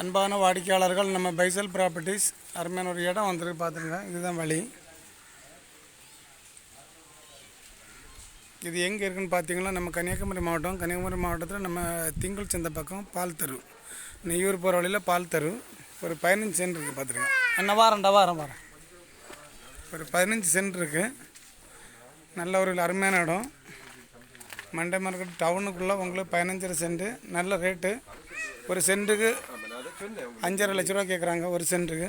அன்பான வாடிக்கையாளர்கள் நம்ம பைசல் ப்ராப்பர்ட்டிஸ் அருமையான ஒரு இடம் வந்திருக்கு பார்த்துருங்க. இதுதான் வழி. இது எங்கே இருக்குன்னு பார்த்தீங்கன்னா நம்ம கன்னியாகுமரி மாவட்டம். கன்னியாகுமரி மாவட்டத்தில் நம்ம திங்கள் சந்தை பக்கம் பால் தெரு. நெய்யூர் போகிற வழியில் பால் தெரு. ஒரு பதினஞ்சு சென்ட் இருக்குது பார்த்துருங்க. அண்ணா வாரம்டா வாரம் வாரம். ஒரு பதினஞ்சு சென்ட் இருக்குது நல்ல ஒரு அருமையான இடம். மண்டே மார்க்கெட் டவுனுக்குள்ளே உங்களுக்கு பதினஞ்சரை சென்ட்டு நல்ல ரேட்டு. ஒரு சென்ட்டுக்கு அஞ்சரை லட்ச ரூபா கேட்குறாங்க ஒரு சென்ட்டுக்கு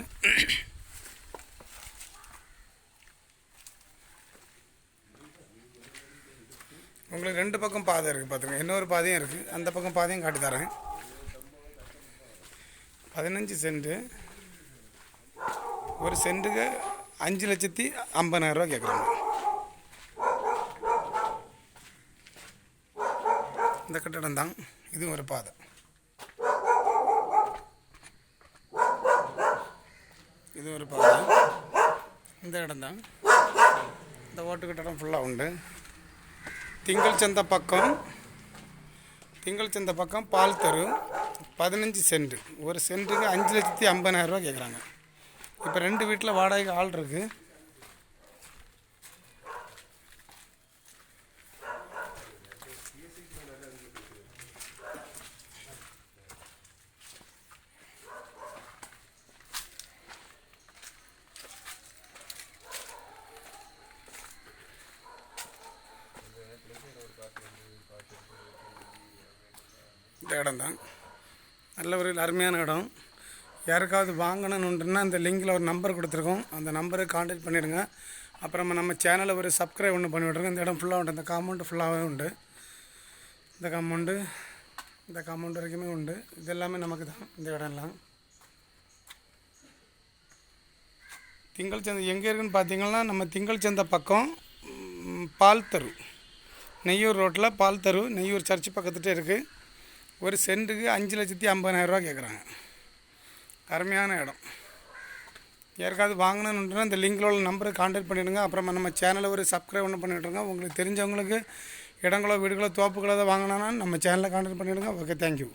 உங்களுக்கு ரெண்டு பக்கம் பாதை இருக்குது பார்த்துங்க இன்னொரு பாதையும் இருக்குது அந்த பக்கம் பாதையும் காட்டி தரேன். பதினஞ்சு சென்ட்டு ஒரு சென்ட்டுக்கு அஞ்சு லட்சத்தி ஐம்பதாயிரம் ரூபா கேட்குறாங்க இந்த கட்டடம் தான். இதுவும் ஒரு பாதை இது ஒரு பாதை இந்த இடம் தான். இந்த ஓட்டு கட்டடம் ஃபுல்லாக உண்டு. திங்கள் சந்தை பக்கம் திங்கள் சந்தை பக்கம் பால் தரும் பதினஞ்சு சென்ட். ஒரு சென்ட்டுக்கு அஞ்சு லட்சத்தி ஐம்பதாயிரரூவா கேட்குறாங்க இப்போ ரெண்டு வீட்டில் வாடகைக்கு ஆள் இருக்குது இந்த இடம் தான். நல்ல ஒரு அருமையான இடம். யாருக்காவது வாங்கணுன்னுட்டுனா அந்த லிங்கில் ஒரு நம்பர் கொடுத்துருக்கோம். அந்த நம்பரை காண்டாக்ட் பண்ணிவிடுங்க அப்புறமா நம்ம சேனலை ஒரு சப்ஸ்கிரைப் ஒன்று பண்ணிவிட்ருங்க இந்த இடம் ஃபுல்லாக உண்டு. இந்த காம்பவுண்டு ஃபுல்லாகவே உண்டு. இந்த காம்பவுண்டு இந்த காம்பவுண்ட் வரைக்குமே உண்டு. இது எல்லாமே நமக்கு தான். இந்த இடம்லாம். திங்கள் சந்தை எங்கே இருக்குன்னு பார்த்தீங்கன்னா நம்ம திங்கள் சந்தை பக்கம் பால் தெரு. நெய்யூர் ரோட்டில் பால் தெரு. நெய்யூர் சர்ச் பக்கத்துட்டே இருக்குது ஒரு சென்ட்டுக்கு அஞ்சு லட்சத்தி ஐம்பதாயிரரூவா கேட்குறாங்க. அருமையான இடம். யாருக்காவது வாங்கணுன்னுனா இந்த லிங்கில் உள்ள நம்பரை காண்டாக்ட் பண்ணிவிடுங்க அப்புறமா நம்ம சேனலை ஒரு சப்ஸ்கிரைப் ஒன்று பண்ணிவிட்ருங்க உங்களுக்கு தெரிஞ்சவங்களுக்கு இடங்களோ வீடுகளோ தோப்புகளோ தான் வாங்கினா நம்ம சேனலை காண்டாக்ட் பண்ணிவிடுங்க ஓகே தேங்க்யூ